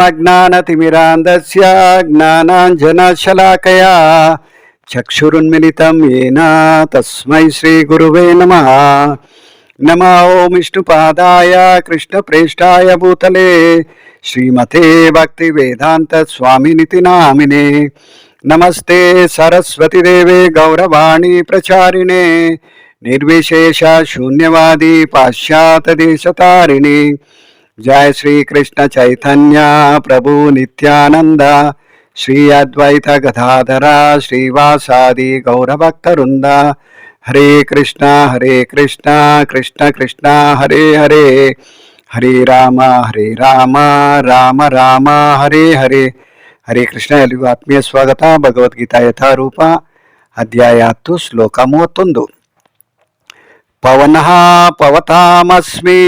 అజ్ఞానతిమిరాంధస్య జ్ఞానాంజనశలాకయా చక్షురున్మిలితం ఏన తస్మై శ్రీగురువే నమ నమ ఓం విష్ణుపాదాయ కృష్ణప్రేష్టాయ భూతలే శ్రీమతే భక్తి వేదాంత స్వామినితి నామినే నమస్తే సరస్వతిదేవే గౌరవాణి ప్రచారిణే నిర్విశేష శూన్యవాది పాశ్చాత్య దేశతారిణి जय श्री कृष्ण चैतन्य प्रभु नित्यानंद श्री अद्वैत गदाधरा श्रीवासादि गौरभक्तवृंद हरे कृष्णा हरे कृष्णा कृष्ण कृष्णा हरे हरे ಹರೇ ರಾಮ ಹರೇ ರಾಮ ರಾಮ ರಾಮ ಹರೇ ಹರೇ ಹರೇ ಕೃಷ್ಣ ಎಲ್ಲಿಗೂ ಆತ್ಮೀಯ ಸ್ವಾಗತ ಭಗವದ್ಗೀತಾ ಯಥಾರೂಪ ಅಧ್ಯಾಯ ಹತ್ತು ಶ್ಲೋಕ ಮೂವತ್ತೊಂದು ಪವನಃ ಪವತಾಮಸ್ಮಿ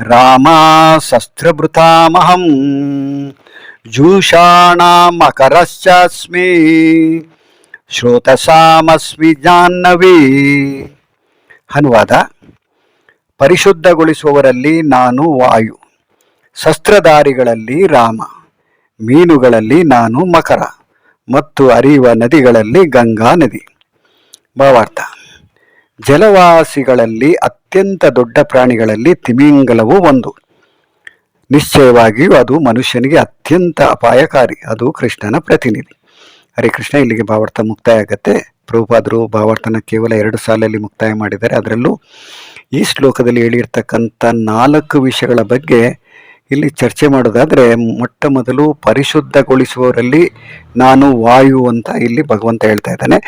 ರಾಮ ಶಸ್ತ್ರಭೃತಾಮಹಂ ಜೂಷಾಣಮಕರಶ್ಚಾಸ್ಮಿ ಶ್ರೋತಸಾಮಸ್ಮಿ ಜಾಹ್ನವಿ ಅನುವಾದ ಪರಿಶುದ್ಧಗೊಳಿಸುವವರಲ್ಲಿ ನಾನು ವಾಯು, ಶಸ್ತ್ರಧಾರಿಗಳಲ್ಲಿ ರಾಮ, ಮೀನುಗಳಲ್ಲಿ ನಾನು ಮಕರ ಮತ್ತು ಹರಿಯುವ ನದಿಗಳಲ್ಲಿ ಗಂಗಾ ನದಿ. ಭಾವಾರ್ಥ. ಜಲವಾಸಿಗಳಲ್ಲಿ ಅತ್ಯಂತ ದೊಡ್ಡ ಪ್ರಾಣಿಗಳಲ್ಲಿ ತಿಮಿಂಗಲವು ಒಂದು. ನಿಶ್ಚಯವಾಗಿಯೂ ಅದು ಮನುಷ್ಯನಿಗೆ ಅತ್ಯಂತ ಅಪಾಯಕಾರಿ, ಅದು ಕೃಷ್ಣನ ಪ್ರತಿನಿಧಿ. ಹರೇ ಕೃಷ್ಣ, ಇಲ್ಲಿಗೆ ಭಾವಾರ್ಥ ಮುಕ್ತಾಯ ಆಗತ್ತೆ ಪ್ರಭುಪಾದರು ಭಾವಾರ್ಥನ ಕೇವಲ ಎರಡು ಸಾಲಲ್ಲಿ ಮುಕ್ತಾಯ ಮಾಡಿದ್ದಾರೆ ಅದರಲ್ಲೂ ಈ ಶ್ಲೋಕದಲ್ಲಿ ಹೇಳಿರ್ತಕ್ಕಂಥ ನಾಲ್ಕು ವಿಷಯಗಳ ಬಗ್ಗೆ ಇಲ್ಲಿ ಚರ್ಚೆ ಮಾಡೋದಾದರೆ ಮೊಟ್ಟ ಮೊದಲು ಪರಿಶುದ್ಧಗೊಳಿಸುವವರಲ್ಲಿ ನಾನು ವಾಯು ಅಂತ ಇಲ್ಲಿ ಭಗವಂತ ಹೇಳ್ತಾ ಇದ್ದಾನೆ.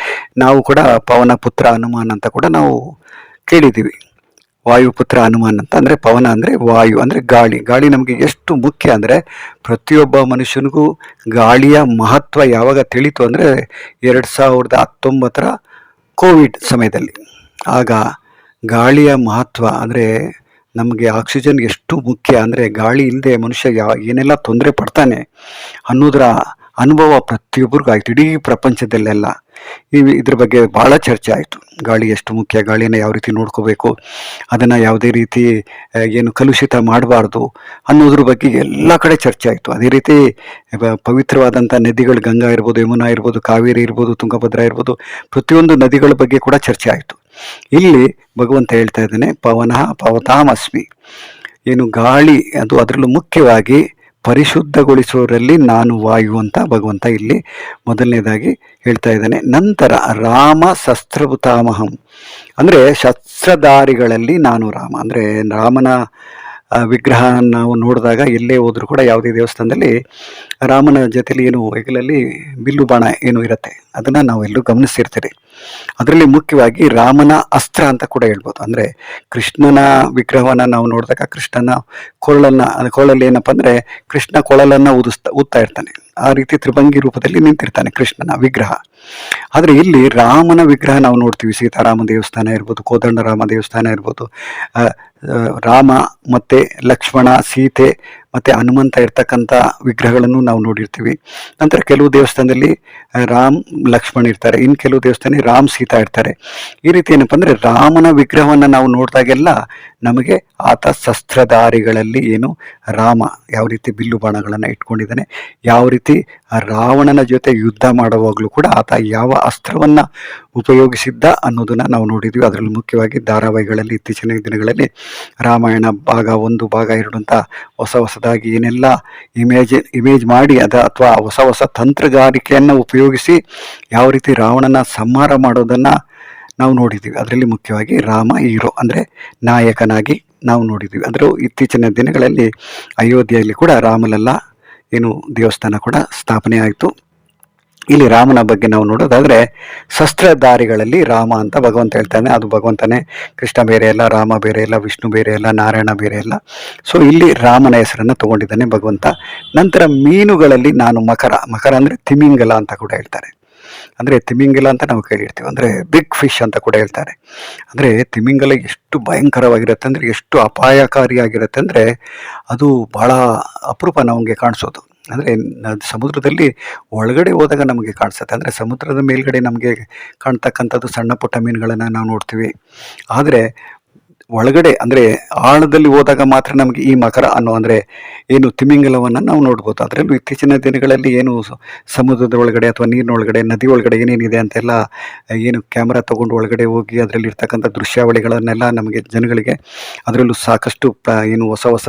ನಾವು ಕೂಡ ಪವನ ಪುತ್ರ ಹನುಮಾನ್ ಅಂತ ಕೂಡ ನಾವು ಕೇಳಿದ್ದೀವಿ. ವಾಯುಪುತ್ರ ಹನುಮಾನ್ ಅಂತ ಅಂದರೆ ಪವನ ಅಂದರೆ ವಾಯು ಅಂದರೆ ಗಾಳಿ. ಗಾಳಿ ನಮಗೆ ಎಷ್ಟು ಮುಖ್ಯ ಅಂದರೆ ಪ್ರತಿಯೊಬ್ಬ ಮನುಷ್ಯನಿಗೂ ಗಾಳಿಯ ಮಹತ್ವ ಯಾವಾಗ ತಿಳಿತು ಅಂದರೆ ಎರಡು ಸಾವಿರದ ಹತ್ತೊಂಬತ್ತರ ಕೋವಿಡ್ ಸಮಯದಲ್ಲಿ. ಆಗ ಗಾಳಿಯ ಮಹತ್ವ ಅಂದರೆ ನಮಗೆ ಆಕ್ಸಿಜನ್ ಎಷ್ಟು ಮುಖ್ಯ ಅಂದರೆ ಗಾಳಿ ಇಲ್ಲದೆ ಮನುಷ್ಯ ಯಾ, ಏನೆಲ್ಲ ತೊಂದರೆ ಪಡ್ತಾನೆ ಅನ್ನೋದರ ಅನುಭವ ಪ್ರತಿಯೊಬ್ಬರಿಗೂ ಆಯಿತು ಇಡೀ ಪ್ರಪಂಚದಲ್ಲೆಲ್ಲ. ಇದ್ರ ಬಗ್ಗೆ ಭಾಳ ಚರ್ಚೆ ಆಯಿತು. ಗಾಳಿ ಎಷ್ಟು ಮುಖ್ಯ, ಗಾಳಿನ ಯಾವ ರೀತಿ ನೋಡ್ಕೋಬೇಕು, ಅದನ್ನು ಯಾವುದೇ ರೀತಿ ಏನು ಕಲುಷಿತ ಮಾಡಬಾರ್ದು ಅನ್ನೋದ್ರ ಬಗ್ಗೆ ಎಲ್ಲ ಕಡೆ ಚರ್ಚೆ ಆಯಿತು. ಅದೇ ರೀತಿ ಪವಿತ್ರವಾದಂಥ ನದಿಗಳು ಗಂಗಾ ಇರ್ಬೋದು, ಯಮುನಾ ಇರ್ಬೋದು, ಕಾವೇರಿ ಇರ್ಬೋದು, ತುಂಗಭದ್ರಾ ಇರ್ಬೋದು, ಪ್ರತಿಯೊಂದು ನದಿಗಳ ಬಗ್ಗೆ ಕೂಡ ಚರ್ಚೆ ಆಯಿತು. ಇಲ್ಲಿ ಭಗವಂತ ಹೇಳ್ತಾ ಇದ್ದಾನೆ, ಪವನಃ ಪವತಾಮಸ್ಮಿ. ಏನು ಗಾಳಿ, ಅದು ಅದರಲ್ಲೂ ಮುಖ್ಯವಾಗಿ ಪರಿಶುದ್ಧಗೊಳಿಸುವವರಲ್ಲಿ ನಾನು ವಾಯು ಅಂತ ಭಗವಂತ ಇಲ್ಲಿ ಮೊದಲನೇದಾಗಿ ಹೇಳ್ತಾ ಇದ್ದಾನೆ. ನಂತರ ರಾಮ ಶಸ್ತ್ರಭುತಾಮಹಂ. ಅಂದರೆ ಶಸ್ತ್ರಧಾರಿಗಳಲ್ಲಿ ನಾನು ರಾಮ. ಅಂದರೆ ರಾಮನ ವಿಗ್ರಹ ನಾವು ನೋಡಿದಾಗ ಎಲ್ಲೇ ಹೋದ್ರೂ ಕೂಡ ಯಾವುದೇ ದೇವಸ್ಥಾನದಲ್ಲಿ ರಾಮನ ಜೊತೆಲಿ ಏನು ಹೆಗಲಲ್ಲಿ ಬಿಲ್ಲು ಬಾಣ ಏನು ಇರುತ್ತೆ, ಅದನ್ನು ನಾವು ಎಲ್ಲೂ ಗಮನಿಸಿರ್ತೀರಿ ಅದರಲ್ಲಿ ಮುಖ್ಯವಾಗಿ ರಾಮನ ಅಸ್ತ್ರ ಅಂತ ಕೂಡ ಹೇಳ್ಬೋದು. ಅಂದರೆ ಕೃಷ್ಣನ ವಿಗ್ರಹವನ್ನು ನಾವು ನೋಡಿದಾಗ ಕೃಷ್ಣನ ಕೊರಳನ್ನು ಕೊರಳಲ್ಲಿ ಏನಪ್ಪ ಅಂದರೆ ಕೃಷ್ಣ ಕೊಳಲನ್ನು ಊದಿಸ್ತಾ ಊದ್ತಾ ಇರ್ತಾನೆ. ಆ ರೀತಿ ತ್ರಿಭಂಗಿ ರೂಪದಲ್ಲಿ ನಿಂತಿರ್ತಾನೆ ಕೃಷ್ಣನ ವಿಗ್ರಹ. ಆದರೆ ಇಲ್ಲಿ ರಾಮನ ವಿಗ್ರಹ ನಾವು ನೋಡ್ತೀವಿ. ಸೀತಾರಾಮ ದೇವಸ್ಥಾನ ಇರ್ಬೋದು ಕೋದಂಡ ರಾಮ ದೇವಸ್ಥಾನ ಇರ್ಬೋದು ರಾಮ ಮತ್ತು ಲಕ್ಷ್ಮಣ ಸೀತೆ ಮತ್ತು ಹನುಮಂತ ಇರ್ತಕ್ಕಂಥ ವಿಗ್ರಹಗಳನ್ನು ನಾವು ನೋಡಿರ್ತೀವಿ. ನಂತರ ಕೆಲವು ದೇವಸ್ಥಾನದಲ್ಲಿ ರಾಮ್, ಲಕ್ಷ್ಮಣ್ ಇರ್ತಾರೆ. ಇನ್ನು ಕೆಲವು ದೇವಸ್ಥಾನ ರಾಮ್, ಸೀತಾ ಇರ್ತಾರೆ. ಈ ರೀತಿ ಏನಪ್ಪ ಅಂದರೆ ರಾಮನ ವಿಗ್ರಹವನ್ನು ನಾವು ನೋಡಿದಾಗೆಲ್ಲ ನಮಗೆ ಆತ ಶಸ್ತ್ರಧಾರಿಗಳಲ್ಲಿ ಏನು ರಾಮ ಯಾವ ರೀತಿ ಬಿಲ್ಲು ಬಾಣಗಳನ್ನು ಇಟ್ಕೊಂಡಿದ್ದಾನೆ, ಯಾವ ರೀತಿ ರಾವಣನ ಜೊತೆ ಯುದ್ಧ ಮಾಡುವಾಗಲೂ ಕೂಡ ಆತ ಯಾವ ಅಸ್ತ್ರವನ್ನು ಉಪಯೋಗಿಸಿದ್ದ ಅನ್ನೋದನ್ನು ನಾವು ನೋಡಿದ್ವಿ. ಅದರಲ್ಲಿ ಮುಖ್ಯವಾಗಿ ಧಾರಾವಾಹಿಗಳಲ್ಲಿ ಇತ್ತೀಚಿನ ದಿನಗಳಲ್ಲಿ ರಾಮಾಯಣ ಭಾಗ ಒಂದು, ಭಾಗ ಎರಡು ಅಂತ ಹೊಸ ಹೊಸ ಹೊಸದಾಗಿ ಏನೆಲ್ಲ ಇಮೇಜ್ ಇಮೇಜ್ ಮಾಡಿ ಅದ ಅಥವಾ ಹೊಸ ಹೊಸ ತಂತ್ರಗಾರಿಕೆಯನ್ನು ಉಪಯೋಗಿಸಿ ಯಾವ ರೀತಿ ರಾವಣನ ಸಂಹಾರ ಮಾಡೋದನ್ನು ನಾವು ನೋಡಿದ್ದೀವಿ ಅದರಲ್ಲಿ ಮುಖ್ಯವಾಗಿ ರಾಮ ಹೀರೋ ಅಂದರೆ ನಾಯಕನಾಗಿ ನಾವು ನೋಡಿದ್ದೀವಿ ಅಂದರೆ ಇತ್ತೀಚಿನ ದಿನಗಳಲ್ಲಿ ಅಯೋಧ್ಯೆಯಲ್ಲಿ ಕೂಡ ರಾಮಲಲ್ಲ ಏನು ದೇವಸ್ಥಾನ ಕೂಡ ಸ್ಥಾಪನೆ ಆಯಿತು ಇಲ್ಲಿ ರಾಮನ ಬಗ್ಗೆ ನಾವು ನೋಡೋದಾದ್ರೆ ಶಸ್ತ್ರಧಾರಿಗಳಲ್ಲಿ ರಾಮ ಅಂತ ಭಗವಂತ ಹೇಳ್ತಾನೆ. ಅದು ಭಗವಂತನೇ. ಕೃಷ್ಣ ಬೇರೆ ಅಲ್ಲ ರಾಮ ಬೇರೆ ಅಲ್ಲ ವಿಷ್ಣು ಬೇರೆ ಅಲ್ಲ ನಾರಾಯಣ ಬೇರೆ ಅಲ್ಲ ಸೊ ಇಲ್ಲಿ ರಾಮನ ಹೆಸರನ್ನು ತಗೊಂಡಿದ್ದಾನೆ ಭಗವಂತ. ನಂತರ ಮೀನುಗಳಲ್ಲಿ ನಾನು ಮಕರ. ಮಕರ ಅಂದರೆ ತಿಮಿಂಗಲ ಅಂತ ಕೂಡ ಹೇಳ್ತಾರೆ. ಅಂದರೆ ತಿಮಿಂಗಲ ಅಂತ ನಾವು ಕೇಳಿರ್ತೀವಿ. ಅಂದರೆ ಬಿಗ್ ಫಿಶ್ ಅಂತ ಕೂಡ ಹೇಳ್ತಾರೆ. ಅಂದರೆ ತಿಮಿಂಗಲ ಎಷ್ಟು ಭಯಂಕರವಾಗಿರುತ್ತೆ ಅಂದರೆ, ಎಷ್ಟು ಅಪಾಯಕಾರಿಯಾಗಿರುತ್ತೆ ಅಂದರೆ, ಅದು ಬಹಳ ಅಪರೂಪ ನಮಗೆ ಕಾಣಿಸೋದು. ಅಂದರೆ ಸಮುದ್ರದಲ್ಲಿ ಒಳಗಡೆ ಹೋದಾಗ ನಮಗೆ ಕಾಣಿಸುತ್ತೆ. ಅಂದರೆ ಸಮುದ್ರದ ಮೇಲ್ಗಡೆ ನಮಗೆ ಕಾಣ್ತಕ್ಕಂಥದ್ದು ಸಣ್ಣ ಪುಟ್ಟ ಮೀನುಗಳನ್ನು ನಾವು ನೋಡ್ತೀವಿ. ಆದರೆ ಒಳಗಡೆ, ಅಂದರೆ ಆಳದಲ್ಲಿ ಹೋದಾಗ ಮಾತ್ರ ನಮಗೆ ಈ ಮಕರ ಅನ್ನೋ, ಅಂದರೆ ಏನು ತಿಮಿಂಗಲವನ್ನು ನಾವು ನೋಡ್ಬೋದು. ಅದರಲ್ಲೂ ಇತ್ತೀಚಿನ ದಿನಗಳಲ್ಲಿ ಏನು ಸಮುದ್ರದ ಒಳಗಡೆ ಅಥವಾ ನೀರಿನ ಒಳಗಡೆ ನದಿ ಒಳಗಡೆ ಏನೇನಿದೆ ಅಂತೆಲ್ಲ, ಏನು ಕ್ಯಾಮ್ರಾ ತೊಗೊಂಡು ಒಳಗಡೆ ಹೋಗಿ ಅದರಲ್ಲಿ ಇರ್ತಕ್ಕಂಥ ದೃಶ್ಯಾವಳಿಗಳನ್ನೆಲ್ಲ ನಮಗೆ ಜನಗಳಿಗೆ ಅದರಲ್ಲೂ ಸಾಕಷ್ಟು ಏನು ಹೊಸ ಹೊಸ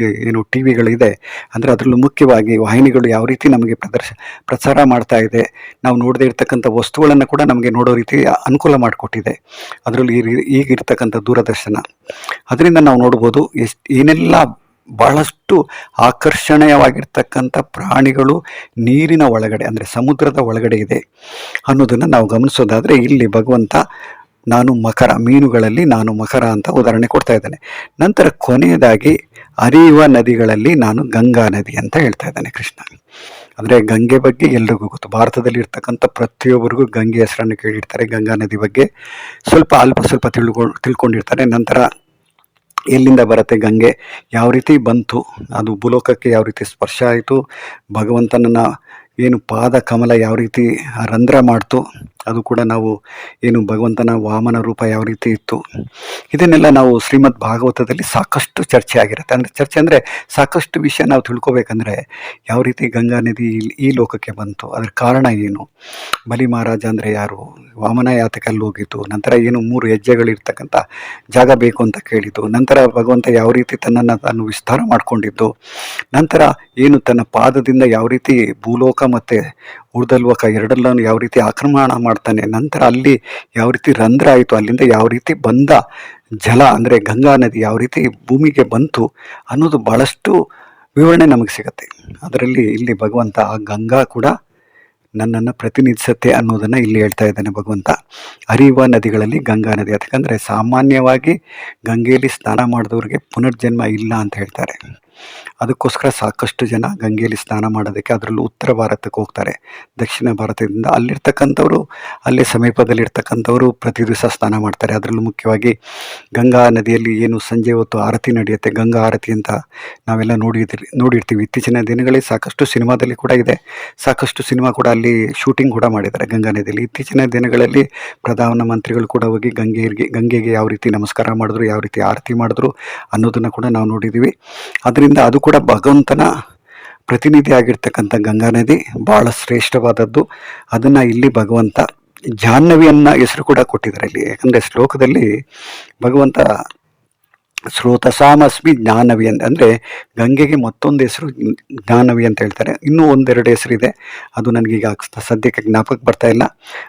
ಏನು ಟಿ ವಿಗಳಿದೆ. ಅಂದರೆ ಅದರಲ್ಲೂ ಮುಖ್ಯವಾಗಿ ವಾಹಿನಿಗಳು ಯಾವ ರೀತಿ ನಮಗೆ ಪ್ರದರ್ಶ, ಪ್ರಸಾರ ಮಾಡ್ತಾ ಇದೆ, ನಾವು ನೋಡದೇ ಇರ್ತಕ್ಕಂಥ ವಸ್ತುಗಳನ್ನು ಕೂಡ ನಮಗೆ ನೋಡೋ ರೀತಿ ಅನುಕೂಲ ಮಾಡಿಕೊಟ್ಟಿದೆ. ಅದರಲ್ಲಿ ಈ ರೀ- ಈಗ ಇರ್ತಕ್ಕಂಥ ದೂರದರ್ಶನ ಅದರಿಂದ ನಾವು ನೋಡ್ಬೋದು ಏನೆಲ್ಲ ಬಹಳಷ್ಟು ಆಕರ್ಷಣೀಯವಾಗಿರ್ತಕ್ಕಂಥ ಪ್ರಾಣಿಗಳು ನೀರಿನ ಒಳಗಡೆ ಅಂದರೆ ಸಮುದ್ರದ ಒಳಗಡೆ ಇದೆ ಅನ್ನೋದನ್ನು ನಾವು ಗಮನಿಸೋದಾದರೆ ಇಲ್ಲಿ ಭಗವಂತ ನಾನು ಮಕರ, ಮೀನುಗಳಲ್ಲಿ ನಾನು ಮಕರ ಅಂತ ಉದಾಹರಣೆ ಕೊಡ್ತಾ ಇದ್ದಾನೆ. ನಂತರ ಕೊನೆಯದಾಗಿ ಹರಿಯುವ ನದಿಗಳಲ್ಲಿ ನಾನು ಗಂಗಾ ನದಿ ಅಂತ ಹೇಳ್ತಾ ಇದ್ದಾನೆ ಕೃಷ್ಣ. ಅಂದರೆ ಗಂಗೆ ಬಗ್ಗೆ ಎಲ್ರಿಗೂ ಗೊತ್ತು. ಭಾರತದಲ್ಲಿ ಇರ್ತಕ್ಕಂಥ ಪ್ರತಿಯೊಬ್ಬರಿಗೂ ಗಂಗೆ ಹೆಸರನ್ನು ಕೇಳಿರ್ತಾರೆ. ಗಂಗಾ ನದಿ ಬಗ್ಗೆ ಸ್ವಲ್ಪ ಅಲ್ಪ ಸ್ವಲ್ಪ ತಿಳ್ಕೊ, ತಿಳ್ಕೊಂಡಿರ್ತಾರೆ. ನಂತರ ಎಲ್ಲಿಂದ ಬರುತ್ತೆ ಗಂಗೆ? ಯಾವ ರೀತಿ ಬಂತು? ಅದು ಭೂಲೋಕಕ್ಕೆ ಯಾವ ರೀತಿ ಸ್ಪರ್ಶ ಆಯಿತು? ಭಗವಂತನನ್ನು ಏನು ಪಾದ ಕಮಲ ಯಾವ ರೀತಿ ರಂಧ್ರ ಮಾಡ್ತು? ಅದು ಕೂಡ ನಾವು ಏನು ಭಗವಂತನ ವಾಮನ ರೂಪ ಯಾವ ರೀತಿ ಇತ್ತು. ಇದನ್ನೆಲ್ಲ ನಾವು ಶ್ರೀಮದ್ ಭಾಗವತದಲ್ಲಿ ಸಾಕಷ್ಟು ಚರ್ಚೆ ಆಗಿರುತ್ತೆ. ಅಂದರೆ ಚರ್ಚೆ ಅಂದರೆ ಸಾಕಷ್ಟು ವಿಷಯ ನಾವು ತಿಳ್ಕೊಬೇಕಂದ್ರೆ ಯಾವ ರೀತಿ ಗಂಗಾ ನದಿ ಈ ಲೋಕಕ್ಕೆ ಬಂತು, ಅದರ ಕಾರಣ ಏನು? ಬಲಿ ಮಹಾರಾಜ ಅಂದರೆ ಯಾರು? ವಾಮನ ಯಾತಕ್ಕೆ ಅಲ್ಲಿ ಹೋಗಿದ್ದು, ನಂತರ ಏನು ಮೂರು ಹೆಜ್ಜೆಗಳಿರ್ತಕ್ಕಂಥ ಜಾಗ ಬೇಕು ಅಂತ ಕೇಳಿದ್ದು, ನಂತರ ಭಗವಂತ ಯಾವ ರೀತಿ ತನ್ನನ್ನು ತಾನು ವಿಸ್ತಾರ ಮಾಡಿಕೊಂಡಿದ್ದು, ನಂತರ ಏನು ತನ್ನ ಪಾದದಿಂದ ಯಾವ ರೀತಿ ಭೂಲೋಕ ಮತ್ತು ಉಳಿದಲ್ವಕ ಎರಡಲ್ಲೂ ಯಾವ ರೀತಿ ಆಕ್ರಮಣ ಮಾಡ್ತಾನೆ? ನಂತರ ಅಲ್ಲಿ ಯಾವ ರೀತಿ ರಂಧ್ರ ಆಯಿತು? ಅಲ್ಲಿಂದ ಯಾವ ರೀತಿ ಬಂದ ಜಲ, ಅಂದರೆ ಗಂಗಾ ನದಿ ಯಾವ ರೀತಿ ಭೂಮಿಗೆ ಬಂತು ಅನ್ನೋದು ಭಾಳಷ್ಟು ವಿವರಣೆ ನಮಗೆ ಸಿಗುತ್ತೆ. ಅದರಲ್ಲಿ ಇಲ್ಲಿ ಭಗವಂತ ಆ ಗಂಗಾ ಕೂಡ ನನ್ನನ್ನು ಪ್ರತಿನಿಧಿಸುತ್ತೆ ಅನ್ನೋದನ್ನು ಇಲ್ಲಿ ಹೇಳ್ತಾ ಇದ್ದಾನೆ ಭಗವಂತ. ಹರಿಯುವ ನದಿಗಳಲ್ಲಿ ಗಂಗಾ ನದಿ. ಯಾಕಂದರೆ ಸಾಮಾನ್ಯವಾಗಿ ಗಂಗೆಯಲ್ಲಿ ಸ್ನಾನ ಮಾಡಿದವ್ರಿಗೆ ಪುನರ್ಜನ್ಮ ಇಲ್ಲ ಅಂತ ಹೇಳ್ತಾರೆ. ಅದಕ್ಕೋಸ್ಕರ ಸಾಕಷ್ಟು ಜನ ಗಂಗೆಯಲ್ಲಿ ಸ್ನಾನ ಮಾಡೋದಕ್ಕೆ ಅದರಲ್ಲೂ ಉತ್ತರ ಭಾರತಕ್ಕೆ ಹೋಗ್ತಾರೆ. ದಕ್ಷಿಣ ಭಾರತದಿಂದ ಅಲ್ಲಿರ್ತಕ್ಕಂಥವರು, ಅಲ್ಲಿ ಸಮೀಪದಲ್ಲಿರ್ತಕ್ಕಂಥವರು ಪ್ರತಿ ದಿವಸ ಸ್ನಾನ ಮಾಡ್ತಾರೆ. ಅದರಲ್ಲೂ ಮುಖ್ಯವಾಗಿ ಗಂಗಾ ನದಿಯಲ್ಲಿ ಏನು ಸಂಜೆ ಹೊತ್ತು ಆರತಿ ನಡೆಯುತ್ತೆ, ಗಂಗಾ ಆರತಿ ಅಂತ ನಾವೆಲ್ಲ ನೋಡಿದಿರಿ, ನೋಡಿರ್ತೀವಿ. ಇತ್ತೀಚಿನ ದಿನಗಳಲ್ಲಿ ಸಾಕಷ್ಟು ಸಿನಿಮಾದಲ್ಲಿ ಕೂಡ ಇದೆ. ಸಾಕಷ್ಟು ಸಿನಿಮಾ ಕೂಡ ಅಲ್ಲಿ ಶೂಟಿಂಗ್ ಕೂಡ ಮಾಡಿದ್ದಾರೆ ಗಂಗಾ ನದಿಯಲ್ಲಿ. ಇತ್ತೀಚಿನ ದಿನಗಳಲ್ಲಿ ಪ್ರಧಾನ ಮಂತ್ರಿಗಳು ಕೂಡ ಹೋಗಿ ಗಂಗೆಗೆ ಗಂಗೆಗೆ ಯಾವ ರೀತಿ ನಮಸ್ಕಾರ ಮಾಡಿದ್ರು, ಯಾವ ರೀತಿ ಆರತಿ ಮಾಡಿದ್ರು ಅನ್ನೋದನ್ನು ಕೂಡ ನಾವು ನೋಡಿದ್ದೀವಿ. ಅದರಿಂದ ಅದು ಕೂಡ ಭಗವಂತನ ಪ್ರತಿನಿಧಿ ಆಗಿರ್ತಕ್ಕಂಥ ಗಂಗಾ ನದಿ ಭಾಳ ಶ್ರೇಷ್ಠವಾದದ್ದು. ಅದನ್ನು ಇಲ್ಲಿ ಭಗವಂತ ಜಾಹ್ನವಿಯನ್ನು ಹೆಸರು ಕೂಡ ಕೊಟ್ಟಿದ್ದಾರೆ. ಇಲ್ಲಿ ಯಾಕಂದರೆ ಶ್ಲೋಕದಲ್ಲಿ ಭಗವಂತ ಸ್ರೋತಸಾಮಸ್ಮಿ ಜ್ಞಾನವಿ ಅಂತ, ಅಂದರೆ ಗಂಗೆಗೆ ಮತ್ತೊಂದು ಹೆಸರು ಜ್ಞಾನವಿ ಅಂತ ಹೇಳ್ತಾರೆ. ಇನ್ನೂ ಒಂದೆರಡು ಹೆಸರಿದೆ ಅದು ನನಗೀಗ ಸದ್ಯಕ್ಕೆ ಜ್ಞಾಪಕ ಬರ್ತಾ ಇಲ್ಲ.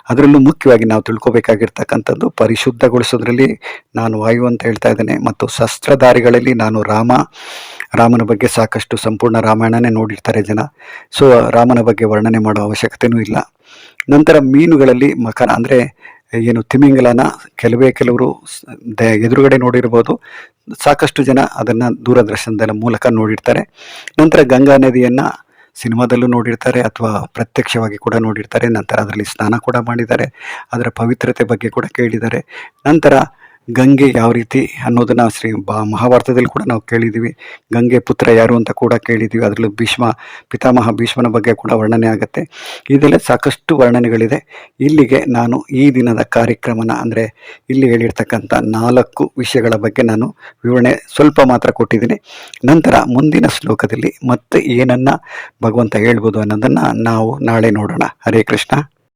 ಅದರಲ್ಲೂ ಮುಖ್ಯವಾಗಿ ನಾವು ತಿಳ್ಕೊಬೇಕಾಗಿರ್ತಕ್ಕಂಥದ್ದು ಪರಿಶುದ್ಧಗೊಳಿಸೋದ್ರಲ್ಲಿ ನಾನು ವಾಯು ಅಂತ ಹೇಳ್ತಾ ಇದ್ದೇನೆ, ಮತ್ತು ಶಸ್ತ್ರಧಾರಿಗಳಲ್ಲಿ ನಾನು ರಾಮ, ರಾಮನ ಬಗ್ಗೆ ಸಾಕಷ್ಟು ಸಂಪೂರ್ಣ ರಾಮಾಯಣನೇ ನೋಡಿರ್ತಾರೆ ಜನ. ಸೊ, ರಾಮನ ಬಗ್ಗೆ ವರ್ಣನೆ ಮಾಡೋ ಅವಶ್ಯಕತೆಯೂ ಇಲ್ಲ. ನಂತರ ಮೀನುಗಳಲ್ಲಿ ಮಕರ, ಅಂದರೆ ಏನು ತಿಮಿಂಗಲನ ಕೆಲವೇ ಕೆಲವರು ಎದುರುಗಡೆ ನೋಡಿರ್ಬೋದು. ಸಾಕಷ್ಟು ಜನ ಅದನ್ನು ದೂರದರ್ಶನದ ಮೂಲಕ ನೋಡಿರ್ತಾರೆ. ನಂತರ ಗಂಗಾ ನದಿಯನ್ನು ಸಿನಿಮಾದಲ್ಲೂ ನೋಡಿರ್ತಾರೆ ಅಥವಾ ಪ್ರತ್ಯಕ್ಷವಾಗಿ ಕೂಡ ನೋಡಿರ್ತಾರೆ. ನಂತರ ಅದರಲ್ಲಿ ಸ್ನಾನ ಕೂಡ ಮಾಡಿದ್ದಾರೆ. ಅದರ ಪವಿತ್ರತೆ ಬಗ್ಗೆ ಕೂಡ ಕೇಳಿದ್ದಾರೆ. ನಂತರ ಗಂಗೆ ಯಾವ ರೀತಿ ಅನ್ನೋದನ್ನ ಶ್ರೀ ಬಾ ಮಹಾಭಾರತದಲ್ಲಿ ಕೂಡ ನಾವು ಕೇಳಿದ್ದೀವಿ. ಗಂಗೆ ಪುತ್ರ ಯಾರು ಅಂತ ಕೂಡ ಕೇಳಿದ್ದೀವಿ. ಅದರಲ್ಲೂ ಭೀಷ್ಮ, ಪಿತಾಮಹ ಭೀಷ್ಮನ ಬಗ್ಗೆ ಕೂಡ ವರ್ಣನೆ ಆಗುತ್ತೆ. ಇದೆಲ್ಲ ಸಾಕಷ್ಟು ವರ್ಣನೆಗಳಿದೆ. ಇಲ್ಲಿಗೆ ನಾನು ಈ ದಿನದ ಕಾರ್ಯಕ್ರಮನ ಅಂದರೆ ಇಲ್ಲಿ ಹೇಳಿರ್ತಕ್ಕಂಥ ನಾಲ್ಕು ವಿಷಯಗಳ ಬಗ್ಗೆ ನಾನು ವಿವರಣೆ ಸ್ವಲ್ಪ ಮಾತ್ರ ಕೊಟ್ಟಿದ್ದೀನಿ. ನಂತರ ಮುಂದಿನ ಶ್ಲೋಕದಲ್ಲಿ ಮತ್ತೆ ಏನನ್ನ ಭಗವಂತ ಹೇಳ್ಬೋದು ಅನ್ನೋದನ್ನು ನಾವು ನಾಳೆ ನೋಡೋಣ. ಹರೇ ಕೃಷ್ಣ.